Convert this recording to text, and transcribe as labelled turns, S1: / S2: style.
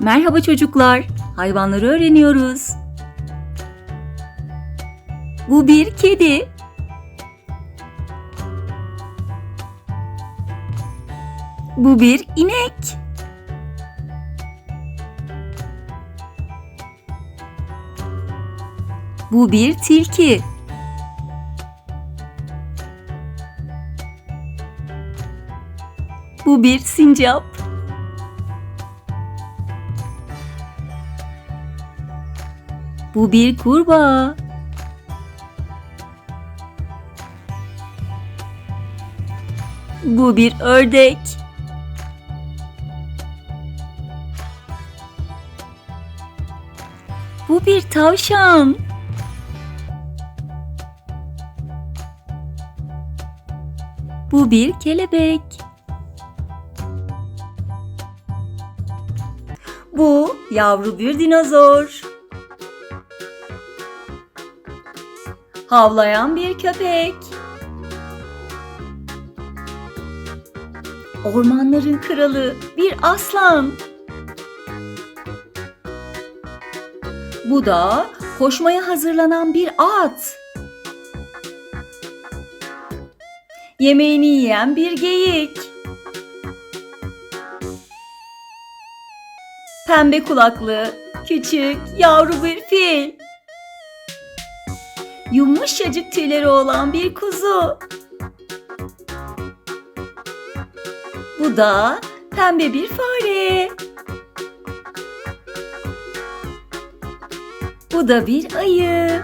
S1: Merhaba çocuklar. Hayvanları öğreniyoruz. Bu bir kedi. Bu bir inek. Bu bir tilki. Bu bir sincap. Bu bir kurbağa. Bu bir ördek. Bu bir tavşan. Bu bir kelebek. Bu yavru bir dinozor. Havlayan bir köpek. Ormanların kralı bir aslan. Bu da koşmaya hazırlanan bir at. Yemeğini yiyen bir geyik. Pembe kulaklı, küçük, yavru bir fil. Yumuşacık tüyleri olan bir kuzu. Bu da pembe bir fare. Bu da bir ayı.